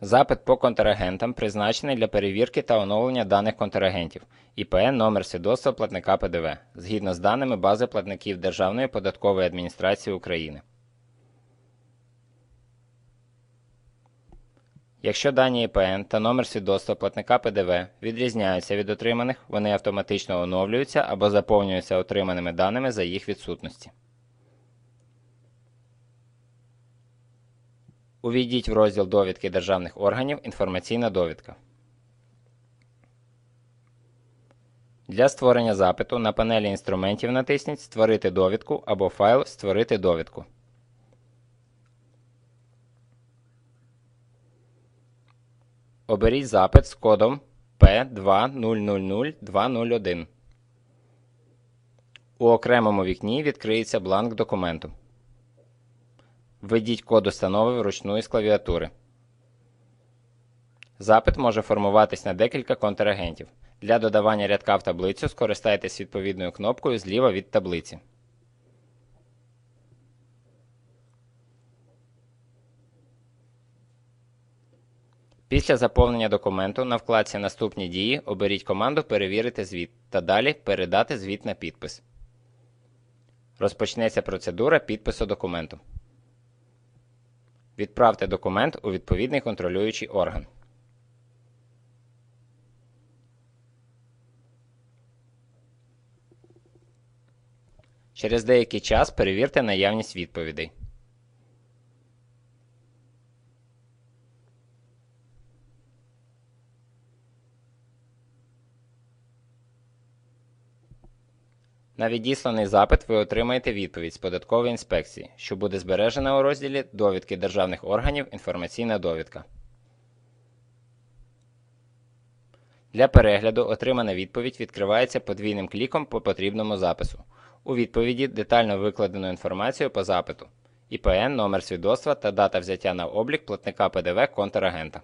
Запит по контрагентам призначений для перевірки та оновлення даних контрагентів ІПН номер свідоцтва платника ПДВ згідно з даними бази платників Державної податкової адміністрації України. Якщо дані ІПН та номер свідоцтва платника ПДВ відрізняються від отриманих, вони автоматично оновлюються або заповнюються отриманими даними за їх відсутності. Увійдіть в розділ довідки державних органів Інформаційна довідка. Для створення запиту на панелі інструментів натисніть Створити довідку або файл Створити довідку. Оберіть запит з кодом P20000201. У окремому вікні відкриється бланк документу. Введіть код установи вручну із клавіатури. Запит може формуватись на декілька контрагентів. Для додавання рядка в таблицю скористайтесь відповідною кнопкою зліва від таблиці. Після заповнення документу на вкладці Наступні дії оберіть команду Перевірити звіт та далі Передати звіт на підпис. Розпочнеться процедура підпису документу. Відправте документ у відповідний контролюючий орган. Через деякий час перевірте наявність відповідей. На відісланий запит ви отримаєте відповідь з податкової інспекції, що буде збережена у розділі Довідки державних органів Інформаційна довідка. Для перегляду отримана відповідь відкривається подвійним кліком по потрібному запису. У відповіді детально викладено інформацію по запиту, ІПН, номер свідоцтва та дата взяття на облік платника ПДВ контрагента.